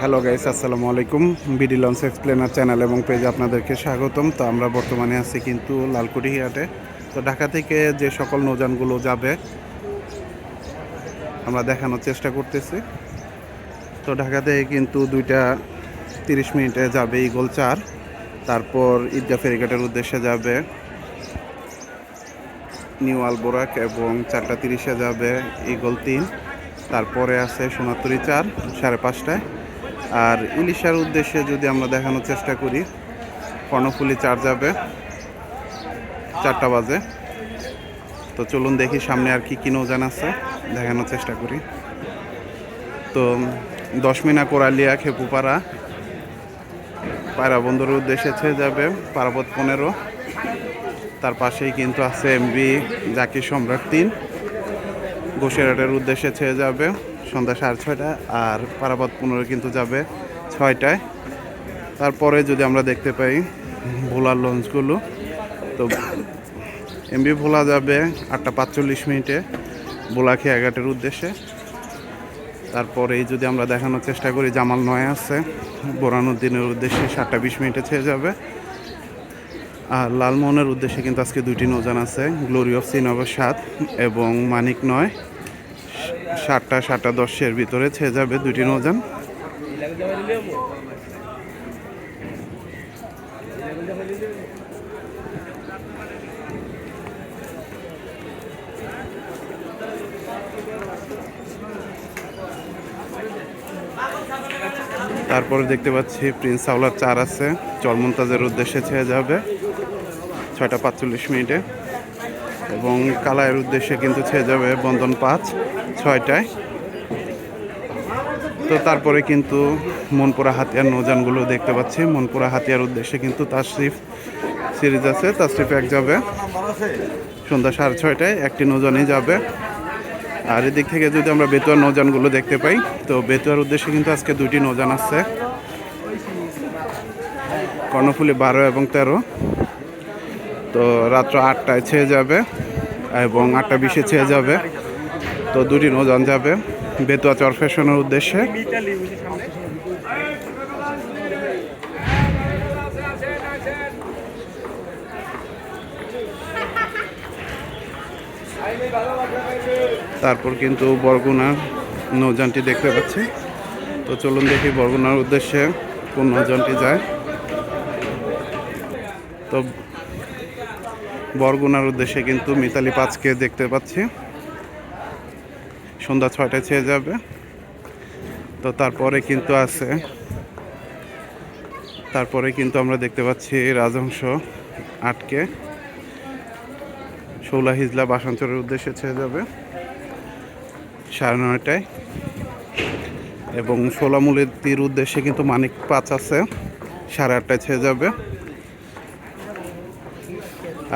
Hello guys আসসালামু আলাইকুম। BD launch explainer channel এবং পেজে আপনাদেরকে স্বাগতম। তো আমরা বর্তমানে আছি কিন্তু লালকুটি হিয়াটে তো ঢাকা থেকে যে সকল নৌযানগুলো যাবে, আমরা দেখানোর চেষ্টা করতেছি। তো ঢাকা থেকে কিন্তু দুইটা তিরিশ মিনিটে যাবে ইগল চার। তারপর ঈদগা ফেরিঘাটের উদ্দেশ্যে যাবে নিউ আলবোরাক এবং চারটা তিরিশে যাবে ইগল তিন। তারপরে আছে সোনাতুরি চার, সাড়ে পাঁচটায়। আর ইলিশার উদ্দেশ্যে যদি আমরা দেখানোর চেষ্টা করি, কর্ণফুলি চার যাবে, চারটা বাজে। তো চলুন দেখি সামনে আর কি কি নৌজান আছে, দেখানোর চেষ্টা করি। তো, দশমিনা কোরালিয়া খেপুপাড়া, পায়রা বন্দরের উদ্দেশ্যে ছেড়ে যাবে, পারাপথ পনেরো। তার পাশেই কিন্তু আছে এমবি জাকির সম্রাট তিন। গোসেরাটের উদ্দেশ্যে ছেড়ে যাবে সন্ধ্যা সাড়ে ছয়টা আর পারাবাদ পনেরো কিন্তু যাবে ছয়টায়। তারপরে যদি আমরা দেখতে পাই ভোলার লঞ্চগুলো, তো এমবি ভোলা যাবে আটটা পাঁচচল্লিশ মিনিটে ভোলা খেয়াঘাটের উদ্দেশ্যে। তারপরেই যদি আমরা দেখানোর চেষ্টা করি, জামাল নয় আছে বোরানুদ্দিনের উদ্দেশ্যে সাতটা বিশ মিনিটে ছেড়ে যাবে। আর লালমোহনের উদ্দেশ্যে কিন্তু আজকে দুইটি নৌজান আছে গ্লোরি অফ সিনগর সাত এবং মানিক নয়। সাতটা সাতটা দশের ভিতরে ছেয়ে যাবে দুইটি নৌজান তারপরে দেখতে পাচ্ছি প্রিন্স আওলার চার আছে, চরমন্তাজের উদ্দেশ্যে ছেয়ে যাবে। ছয়টা পাঁচচল্লিশ মিনিটে। এবং কালায়ের উদ্দেশ্যে কিন্তু ছেড়ে যাবে বন্ধন পাঁচ, ছয়টায়। তো তারপরে কিন্তু মনপুরা হাতিয়ার নৌজানগুলো দেখতে পাচ্ছি। মনপুরা হাতিয়ার উদ্দেশ্যে কিন্তু তাশরিফ সিরিজ আছে তাশরিফ এক যাবে। সন্ধ্যা সাড়ে ছয়টায় একটি নৌজানই যাবে। আর এদিক থেকে যদি আমরা বেতুয়ার নৌজানগুলো দেখতে পাই, তো বেতুয়ার উদ্দেশ্যে কিন্তু আজকে দুটি নৌজান আছে। কর্ণফুলি বারো এবং তেরো। তো রাত্র আটটায় ছেয়ে যাবে এবং আটটা বিশে ছেয়ে যাবে। তো দুটি নৌজান যাবে। বেতুয়া চর ফ্যাশনের উদ্দেশ্যে। তারপর কিন্তু বরগুনার নৌযানটি দেখতে পাচ্ছি। তো চলুন দেখি বরগুনার উদ্দেশ্যে কোন নৌযানটি যায়। তো বরগুনার উদ্দেশ্যে কিন্তু মিতালি পাঁচকে দেখতে পাচ্ছি। সন্ধ্যা ছয়টায় ছেয়ে যাবে। তো তারপরে কিন্তু আছে, তারপরে কিন্তু আমরা দেখতে পাচ্ছি রাজহংস আটকে। শৌলা হিজলা বাসাঞ্চলের উদ্দেশ্যে ছেড়ে যাবে সাড়ে নয়টায়। এবং সোলামুলের তীর উদ্দেশ্যে কিন্তু মানিক পাঁচ আছে, সাড়ে আটটায় ছেড়ে যাবে।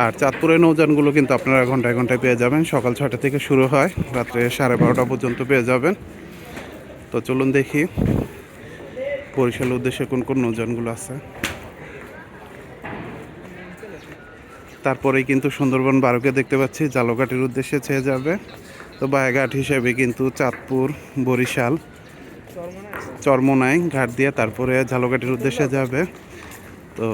আর চাঁদপুরের নৌযানগুলো কিন্তু আপনারা ঘন্টায় ঘন্টায় পেয়ে যাবেন। সকাল ছটা থেকে শুরু হয়, রাত্রে সাড়ে বারোটা পর্যন্ত পেয়ে যাবেন। তো চলুন দেখি বরিশালের উদ্দেশ্যে কোন কোন নৌযানগুলো আছে। তারপরেই কিন্তু সুন্দরবন বারোকে দেখতে পাচ্ছি, জালঘাটের উদ্দেশ্যে ছেয়ে যাবে। তো বায়াঘাট হিসেবে কিন্তু চাঁদপুর, বরিশাল, চরমোনাই, ঘাট দিয়ে তারপরে ঝালঘাটের উদ্দেশ্যে যাবে। তো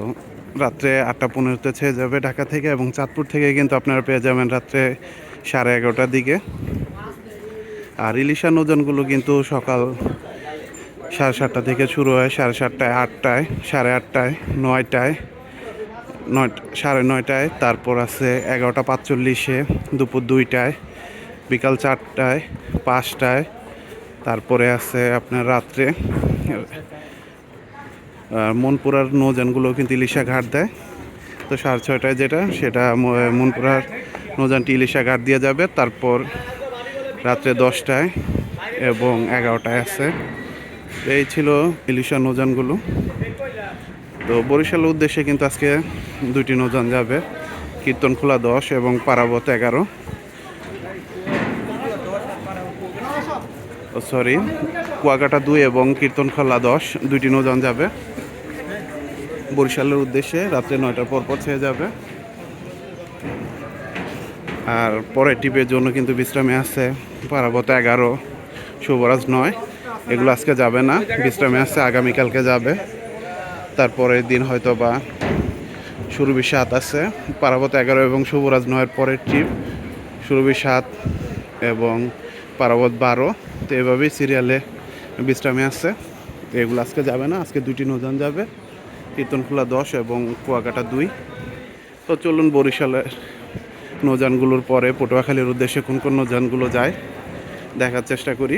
রাত্রে আটটা পনেরোতে ছেয়ে যাবে ঢাকা থেকে এবং চাঁদপুর থেকে কিন্তু আপনারা পেয়ে যাবেন রাত্রে সাড়ে এগারোটার দিকে। আর ইলিশা নৌজানগুলো কিন্তু সকাল সাড়ে সাতটা থেকে শুরু হয়, সাড়ে সাতটায়, আটটায়, সাড়ে আটটায়, নয়টায়, নয়, সাড়ে নয়টায়, তারপর আছে এগারোটা পাঁচচল্লিশে, দুপুর দুইটায়, বিকাল চারটায়, পাঁচটায়, তারপরে আছে আপনার রাত্রে মনপুরার নৌজানগুলো কিন্তু ইলিশা ঘাট দেয়। তো সাড়ে ছয়টায় যেটা, সেটা মনপুরার নৌজানটি ইলিশা ঘাট দিয়ে যাবে। তারপর রাত্রে দশটায় এবং এগারোটায় আছে। এই ছিল ইলিশা নৌজানগুলো তো বরিশালের উদ্দেশ্যে কিন্তু আজকে দুইটি নৌজান যাবে। কীর্তনখোলা দশ এবং পারাবত এগারো। সরি, কুয়াকাটা দুই এবং কীর্তনখোলা দশ, দুইটি নৌজান যাবে। বরিশালের উদ্দেশ্যে রাত্রে নয়টার পর পর ছেড়ে যাবে। আর পরের টিপের জন্য কিন্তু বিশ্রামে আছে পারাবত এগারো, শুভরাজ নয়, এগুলো আজকে যাবে না, বিশ্রামে আসছে আগামীকালকে যাবে। তারপরের দিন হয়তো বা সুরভি সাত আছে পারাবত এগারো এবং শুভরাজ নয়ের পরের ট্রিপ, সুরভি সাত এবং পারাবত বারো, তো এভাবেই সিরিয়ালে বিশ্রামে আসছে তো এগুলো আজকে যাবে না, আজকে দুটি নৌযান যাবে। কীর্তনখোলা দশ এবং কুয়াকাটা দুই। তো চলুন বরিশালের নৌযানগুলোর পরে পটুয়াখালীর উদ্দেশ্যে কোন কোন নৌযানগুলো যায়, দেখার চেষ্টা করি।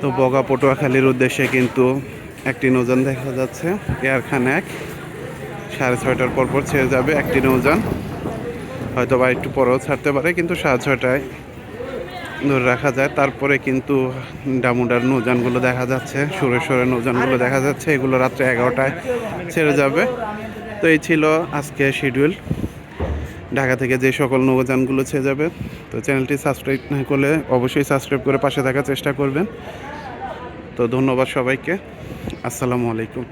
তো বগা পটুয়াখালীর উদ্দেশ্যে কিন্তু একটি নৌযান দেখা যাচ্ছে এয়ার খান এক। সাড়ে ছয়টার পর পর ছেড়ে যাবে একটি নৌযান। হয়তো বা একটু পরেও ছাড়তে পারে, কিন্তু সাড়ে ছয়টায় ধরে রাখা যায়। তারপরে কিন্তু ডামুডার নৌযানগুলো দেখা যাচ্ছে, সুরেশ্বরের নৌযানগুলো দেখা যাচ্ছে। এগুলো রাত্রে এগারোটায় ছেড়ে যাবে। তো এই ছিল আজকে শিডিউল। ঢাকা থেকে যে সকল নৌযানগুলো ছেড়ে যাবে, তো চ্যানেলটি সাবস্ক্রাইব না করলে অবশ্যই সাবস্ক্রাইব করে পাশে থাকার চেষ্টা করবেন। তো ধন্যবাদ সবাইকে। আসসালামু আলাইকুম।